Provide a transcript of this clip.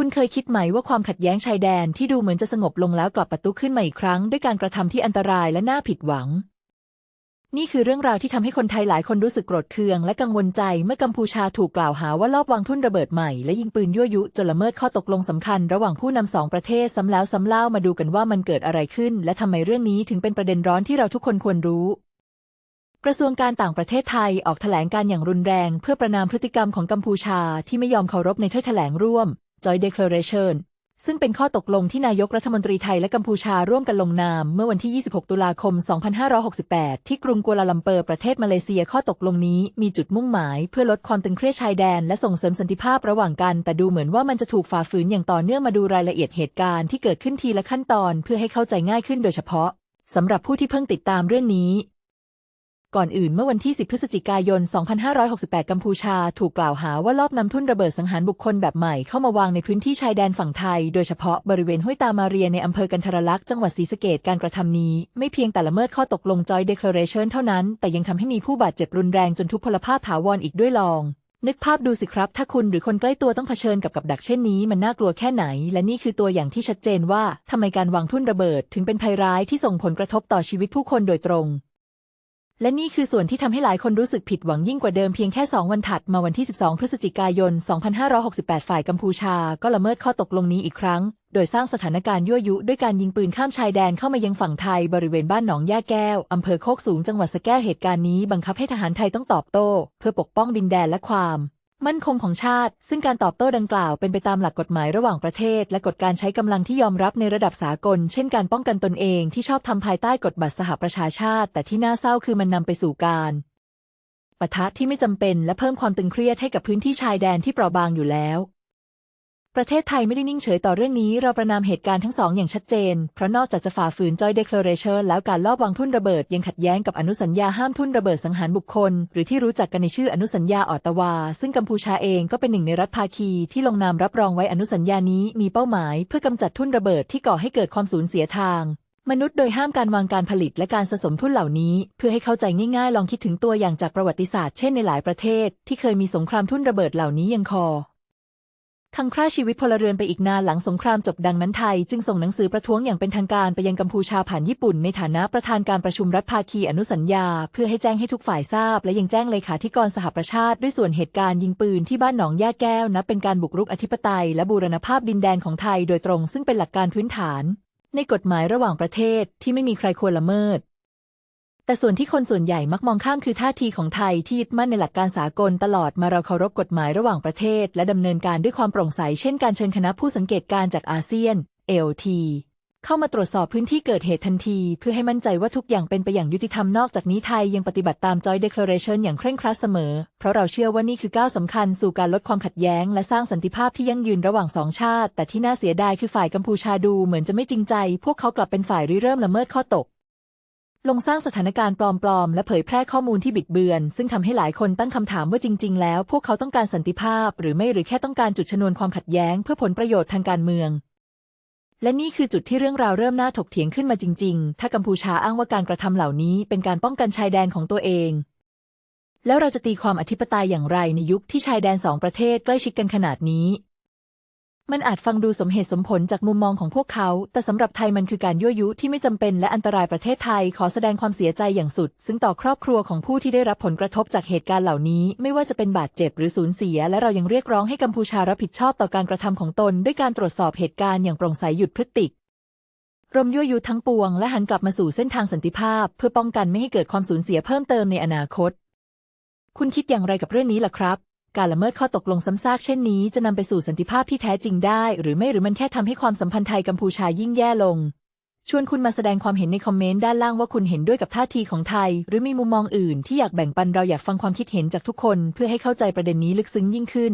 คุณเคยคิดไหมว่าความขัดแย้งชายแดนที่ดูเหมือนจะสงบลงแล้วกลับประตุขึ้นมาอีกครั้ง ด้วยการกระทำที่อันตรายและน่าผิดหวัง นี่คือเรื่องราวที่ทำให้คนไทยหลายคนรู้สึกโกรธเคือง และกังวลใจเมื่อกัมพูชาถูกกล่าวหาว่าลอบวางทุ่นระเบิดใหม่และยิงปืนยั่วยุจนละเมิดข้อตกลงสำคัญระหว่างผู้นำสองประเทศซ้ำแล้วซ้ำเล่ามาดูกันว่ามันเกิดอะไรขึ้น และทำไมเรื่องนี้ถึงเป็นประเด็นร้อนที่เราทุกคนควรรู้กระทรวงการต่างประเทศไทยออกแถลงการอย่างรุนแรง เพื่อประนามพฤติกรรมของกัมพูชาที่ไม่ยอมเคารพในถ้อยแถลงร่วม Joint Declaration ซึ่งเป็นข้อตกลงที่นายกรัฐมนตรีไทยและกัมพูชาร่วมกันลงนามเมื่อวันที่ 26 ตุลาคม 2568 ที่กรุงกัวลาลัมเปอร์ประเทศมาเลเซียข้อตกลงนี้มีจุดมุ่งหมายเพื่อลดความตึงเครียดชายแดน และส่งเสริมสันติภาพระหว่างกัน แต่ดูเหมือนว่ามันจะถูกฝ่าฝืนอย่างต่อเนื่องมาดูรายละเอียดเหตุการณ์ที่เกิดขึ้นทีละขั้นตอนเพื่อให้เข้าใจง่ายขึ้นโดยเฉพาะสำหรับผู้ที่เพิ่งติดตามเรื่องนี้ ก่อนอื่นเมื่อวันที่ 10 พฤศจิกายน 2568 กัมพูชา ถูกกล่าวหาว่าลอบนำทุ่นระเบิดสังหารบุคคลแบบใหม่เข้ามาวางในพื้นที่ชายแดนฝั่งไทย โดยเฉพาะบริเวณห้วยตามาเรียในอำเภอกันทรลักษณ์จังหวัดศรีสะเกษการกระทำนี้ ไม่เพียงแต่ละเมิดข้อตกลง Joint Declaration เท่านั้น แต่ยังทำให้มีผู้บาดเจ็บรุนแรงจนทุพพลภาพถาวรอีกด้วยลองนึกภาพดูสิครับ ถ้าคุณหรือคนใกล้ตัวต้องเผชิญกับกับดักเช่นนี้ มันน่ากลัวแค่ไหน และนี่คือตัวอย่างที่ชัดเจนว่าทำไมการวางทุ่นระเบิด ถึงเป็นภัยร้ายที่ส่งผลกระทบต่อชีวิตผู้คนโดยตรง และนี่คือส่วนที่ทำให้หลายคนรู้สึกผิดหวังยิ่งกว่าเดิมเพียงแค่ 2 วันถัดมาวันที่ 12 พฤศจิกายน 2568 ฝ่ายกัมพูชาก็ละเมิดข้อตกลงนี้อีกครั้ง โดยสร้างสถานการณ์ยั่วยุ ด้วยการยิงปืนข้ามชายแดนเข้ามายังฝั่งไทยบริเวณบ้านหนองย่าแก้ว อำเภอโคกสูงจังหวัดสะแก้วเหตุการณ์นี้บังคับให้ทหารไทยต้องตอบโต้ เพื่อปกป้องดินแดนและความ มั่นคงของชาติ ซึ่งการตอบโต้ดังกล่าวเป็นไปตามหลักกฎหมายระหว่างประเทศ และกฎการใช้กำลังที่ยอมรับในระดับสากล เช่นการป้องกันตนเองที่ชอบทำภายใต้กฎบัตรสหประชาชาติ แต่ที่น่าเศร้าคือมันนำไปสู่การปะทะที่ไม่จำเป็นและเพิ่มความตึงเครียดให้กับพื้นที่ชายแดนที่เปราะบางอยู่แล้ว ประเทศไทยไม่ได้นิ่งเฉยต่อเรื่องนี้ เราประนามเหตุการณ์ทั้งสองอย่างชัดเจน เพราะนอกจากจะฝ่าฝืน Joint Declaration แล้วการลอบวางทุ่นระเบิดยังขัดแย้งกับอนุสัญญาห้ามทุ่นระเบิดสังหารบุคคล หรือที่รู้จักกันในชื่ออนุสัญญาออตตาวา ซึ่งกัมพูชาเองก็เป็นหนึ่งในรัฐภาคี ที่ลงนามรับรองไว้อนุสัญญานี้มีเป้าหมาย เพื่อกำจัดทุ่นระเบิดที่ก่อให้เกิดความสูญเสียทางมนุษย์โดยห้ามการวางการผลิตและการสะสมทุนเหล่านี้ เพื่อให้เข้าใจง่ายๆ ลองคิดถึงตัวอย่างจากประวัติศาสตร์เช่นในหลายประเทศ ที่เคยมีสงครามทุนระเบิดเหล่านี้ยังคอ ทั้งฆ่าชีวิตพลเรือนไปอีกนานหลังสงครามจบดังนั้นไทย จึงส่งหนังสือประท้วงอย่างเป็นทางการไปยังกัมพูชาผ่านญี่ปุ่น ในฐานะประธานการประชุมรัฐภาคีอนุสัญญา เพื่อให้แจ้งให้ทุกฝ่ายทราบ และยังแจ้งเลขาธิการสหประชาติด้วยส่วนเหตุการณ์ยิงปืนที่บ้านหนองย่าแก้วนับเป็นการบุกรุกอธิปไตย และบูรณภาพดินแดนของไทยโดยตรง ซึ่งเป็นหลักการพื้นฐาน ในกฎหมายระหว่างประเทศที่ไม่มีใครควรละเมิด แต่ส่วนที่คนส่วนใหญ่มักมองข้ามคือท่าทีของไทยที่ยึดมั่นในหลักการสากลตลอดมาเราเคารพกฎหมายระหว่างประเทศ และดำเนินการด้วยความโปร่งใส เช่นการเชิญคณะผู้สังเกตการจากอาเซียน AOT เข้ามาตรวจสอบพื้นที่เกิดเหตุทันที เพื่อให้มั่นใจว่าทุกอย่างเป็นไปอย่างยุติธรรมนอกจากนี้ไทยยังปฏิบัติตาม Joint Declaration อย่างเคร่งครัดเสมอ เพราะเราเชื่อว่านี่คือก้าวสำคัญสู่การลดความขัดแย้ง และสร้างสันติภาพที่ยั่งยืนระหว่างสองชาติ แต่ที่น่าเสียดายคือฝ่ายกัมพูชาดูเหมือนจะไม่จริงใจ พวกเขากลับเป็นฝ่ายริเริ่มละเมิดข้อตก ลงสร้างสถานการณ์ปลอมๆ และเผยแพร่ข้อมูลที่บิดเบือน ซึ่งทำให้หลายคนตั้งคำถามว่าจริง ๆ แล้ว พวกเขาต้องการสันติภาพ หรือไม่หรือแค่ต้องการจุดชนวนความขัดแย้ง เพื่อผลประโยชน์ทางการเมือง และนี่คือจุดที่เรื่องราวเริ่มน่าถกเถียงขึ้นมาจริง ๆ ถ้ากัมพูชาอ้างว่าการกระทำเหล่านี้เป็นการป้องกันชายแดนของตัวเอง แล้วเราจะตีความอธิปไตยอย่างไรในยุคที่ชายแดนสองประเทศใกล้ชิดกันขนาดนี้ มันอาจฟังดูสมเหตุสมผลจากมุมมองของพวกเขา แต่สำหรับไทยมันคือการยั่วยุที่ไม่จำเป็นและอันตรายประเทศไทยขอแสดงความเสียใจอย่างสุด ซึ่งต่อครอบครัวของผู้ที่ได้รับผลกระทบจากเหตุการณ์เหล่านี้ ไม่ว่าจะเป็นบาดเจ็บหรือสูญเสีย และเรายังเรียกร้องให้กัมพูชารับผิดชอบต่อการกระทำของตน ด้วยการตรวจสอบเหตุการณ์อย่างโปร่งใสหยุดพฤติกรมยั่วยุทั้งปวง และหันกลับมาสู่เส้นทางสันติภาพ เพื่อป้องกันไม่ให้เกิดความสูญเสียเพิ่มเติมในอนาคต คุณคิดอย่างไรกับเรื่องนี้ล่ะครับ การละเมิดข้อตกลงซ้ำซากเช่นนี้จะนำไปสู่สันติภาพที่แท้จริงได้ หรือไม่หรือมันแค่ทำให้ความสัมพันธ์ไทยกัมพูชายิ่งแย่ลง ชวนคุณมาแสดงความเห็นในคอมเมนต์ด้านล่างว่าคุณเห็นด้วยกับท่าทีของไทย หรือมีมุมมองอื่นที่อยากแบ่งปันเราอยากฟังความคิดเห็นจากทุกคน เพื่อให้เข้าใจประเด็นนี้ลึกซึ้งยิ่งขึ้น